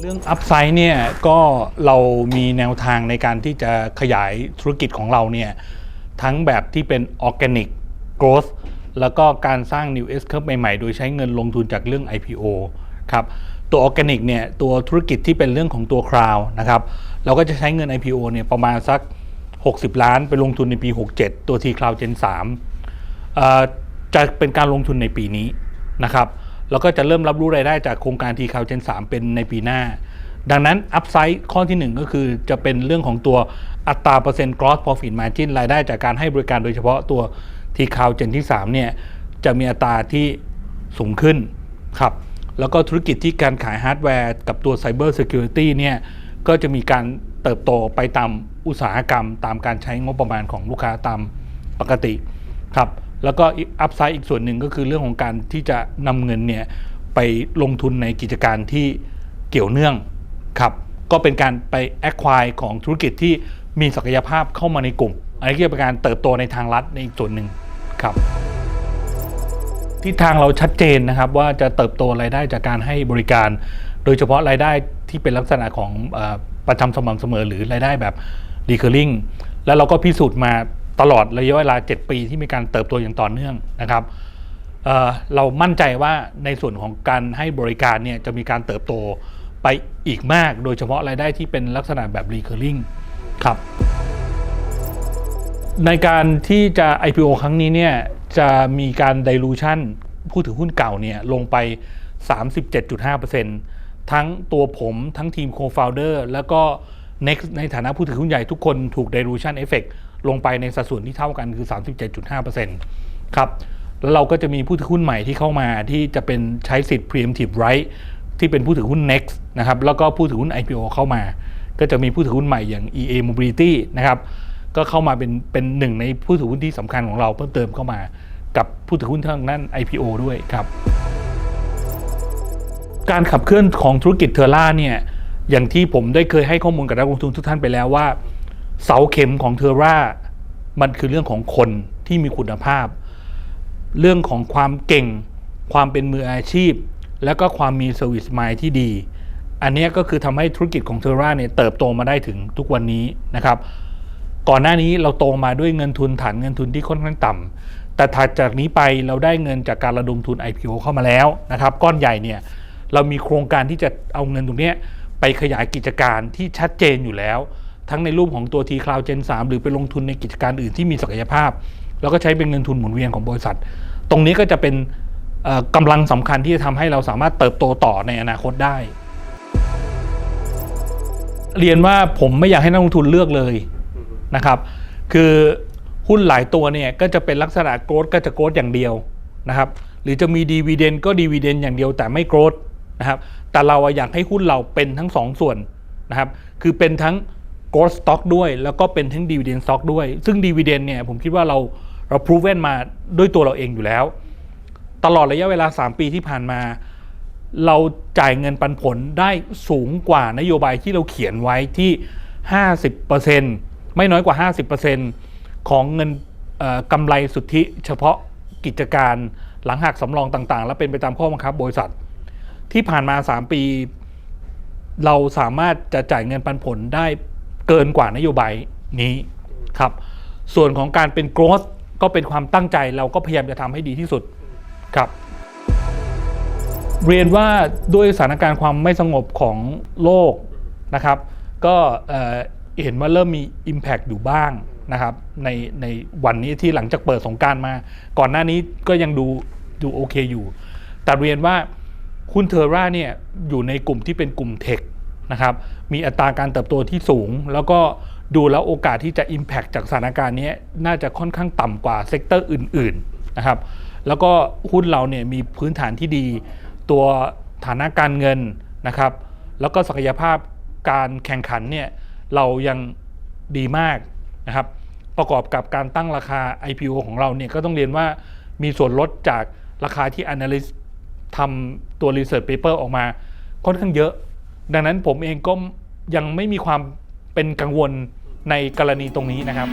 เรื่องอัพไซด์เนี่ยก็เรามีแนวทางในการที่จะขยายธุรกิจของเราเนี่ยทั้งแบบที่เป็นออร์แกนิก growth แล้วก็การสร้าง new S curve ใหม่ๆ โดยใช้เงินลงทุนจากเรื่อง IPO ครับตัวออร์แกนิกเนี่ยตัวธุรกิจที่เป็นเรื่องของตัวคราวนะครับเราก็จะใช้เงิน IPO เนี่ยประมาณสัก 60 ล้านไปลงทุนในปี 67 ตัว T Cloud Gen 3จะเป็นการลงทุนในปีนี้นะครับ แล้วก็จะเริ่มรับรู้รายได้จากโครงการ T Cloud Gen 3เป็นในปีหน้า ดังนั้นอัพไซด์ข้อที่ 1 ก็คือจะเป็นเรื่องของตัวอัตราเปอร์เซ็นต์ gross profit margin รายได้จากการให้บริการโดยเฉพาะตัว T Cloud Gen ที่3เนี่ยจะมีอัตราที่สูงขึ้นครับแล้วก็ธุรกิจที่การขายฮาร์ดแวร์กับตัว Cyber Security เนี่ยก็จะมีการเติบโตไปตามอุตสาหกรรม ตามการใช้งบประมาณของลูกค้าตามปกติครับ แล้วก็อัพไซด์อีกส่วนหนึ่งก็คือเรื่องของการที่จะนำเงินเนี่ยไปลงทุนในกิจการที่เกี่ยวเนื่องครับก็เป็นการไป acquire ของธุรกิจที่มีศักยภาพเข้ามาในกลุ่ม อันนี้ก็เป็นการเติบโตในทางลัดในอีกส่วนหนึ่งครับทิศทางเราชัดเจนนะครับว่าจะเติบโตรายได้จากการให้บริการ โดยเฉพาะรายได้ที่เป็นลักษณะของอประจำสม่ำเสมอ หรือรายได้แบบ recurring แล้วเราก็พิสูจน์มา ตลอดระยะเวลา 7 ปีที่มีการเติบโตอย่างต่อเนื่องนะครับเเรามั่นใจว่าในส่วนของการให้บริการเนี่ยจะมีการเติบโตไปอีกมาก โดยเฉพาะรายได้ที่เป็นลักษณะแบบ recurring ครับ ในการที่จะ IPO ครั้งนี้เนี่ยจะมีการ dilution ผู้ถือหุ้นเก่าเนี่ยลงไป 37.5%ทั้งตัวผมทั้งทีม co-founder แล้วก็ next ในฐานะผู้ถือหุ้นใหญ่ทุกคนถูก dilution effect ลงไปในสัดส่วนที่เท่ากันคือ 37.5%ครับแล้วเราก็จะมีผู้ถือหุ้นใหม่ที่เข้ามาที่จะเป็นใช้สิทธิ์ preemptive right ที่เป็นผู้ถือหุ้น next นะครับแล้วก็ผู้ถือหุ้น IPO เข้ามา ก็จะมีผู้ถือหุ้นใหม่อย่าง EA Mobility นะครับก็เข้ามาเป็นเป็นหนึ่งในผู้ถือหุ้นที่สำคัญของเราเพิ่มเติมเข้ามา กับผู้ถือหุ้นทางด้าน IPO ด้วยครับ การขับเคลื่อนของธุรกิจเทอร่าเนี่ย อย่างที่ผมได้เคยให้ข้อมูลกับนักลงทุนทุกท่านไปแล้วว่า เสาเข็มของเทอร่ามันคือเรื่องของคนที่มีคุณภาพ เรื่องของความเก่ง ความเป็นมืออาชีพ แล้วก็ความมีเซอร์วิสมายที่ดี อันนี้ก็คือทำให้ธุรกิจของเทอร่าเนี่ยเติบโตมาได้ถึงทุกวันนี้นะครับ ก่อนหน้านี้เราโตมาด้วยเงินทุนฐานเงินทุนที่ค่อนข้างต่ำแต่ถัดจากนี้ไปเราได้เงินจากการระดมทุน IPO เข้ามาแล้วนะครับ ก้อนใหญ่เนี่ยเรามีโครงการที่จะเอาเงินตรงนี้ ไปขยายกิจการที่ชัดเจนอยู่แล้ว ทั้งในรูปของตัว T Cloud Gen 3 หรือไปลงทุนในกิจการอื่นที่มีศักยภาพ แล้วก็ใช้เป็นเงินทุนหมุนเวียนของบริษัท ตรงนี้ก็จะเป็นกำลังสำคัญที่จะทำให้เราสามารถเติบโตต่อในอนาคตได้ เรียนว่าผมไม่อยากให้นักลงทุนเลือกเลยนะครับ คือหุ้นหลายตัวเนี่ยก็จะเป็นลักษณะโกรดก็จะโกรดอย่างเดียวนะครับ หรือจะมีดีวเดนก็ดีวเดนอย่างเดียวแต่ไม่โกรด นะครับ แต่เราอยากให้หุ้นเราเป็นทั้งสองส่วนนะครับ คือเป็นทั้งโกรดสต็อกด้วย แล้วก็เป็นทั้งดีว i เดนสต็อกด้วย ซึ่งดีว i เดนเนี่ยผมคิดว่าเราเราพรูเวนมาด้วยตัวเราเองอยู่แล้ว ตลอดระยะเวลา 3 ปีที่ผ่านมา เราจ่ายเงินปันผลได้สูงกว่านโยบายที่เราเขียนไว้ที่ 50%ไม่น้อยกว่า 50%ของเงินเอ่อกำไรสุทธิ เฉพาะกิจการหลังหักสำรองต่างๆ และเป็นไปตามข้อบังคับบริษัท ที่ผ่านมา 3 ปี เราสามารถจะจ่ายเงินปันผลได้เกินกว่านโยบายนี้ครับ ส่วนของการเป็น growth ก็เป็นความตั้งใจเราก็พยายามจะทำให้ดีที่สุดครับ เรียนว่าด้วยสถานการณ์ความไม่สงบของโลกนะครับ ก็เห็นว่าเริ่มมี Impact อยู่บ้างนะครับ ในในวันนี้ที่หลังจากเปิดสงการมา ก่อนหน้านี้ก็ยังดูดูโอเคอยู่ แต่เรียนว่า หุ้นเทอร่าเนี่ยอยู่ในกลุ่มที่เป็นกลุ่มเทคนะครับ มีอัตราการเติบโตที่สูง แล้วก็ดูแล้วโอกาสที่จะ Impact จากสถานการณ์นี้น่าจะค่อนข้างต่ำกว่าเซกเตอร์อื่นๆนะครับ แล้วก็หุ้นเราเนี่ยมีพื้นฐานที่ดี ตัวฐานะการเงินนะครับ แล้วก็ศักยภาพการแข่งขันเนี่ยเรายังดีมากนะครับ ประกอบกับการตั้งราคา IPO ของเราเนี่ยก็ต้องเรียนว่ามีส่วนลดจากราคาที่ Analyst ทำตัว Research Paper ออกมาค่อนข้างเยอะ ดังนั้นผมเองก็ยังไม่มีความเป็นกังวลในกรณีตรงนี้นะครับ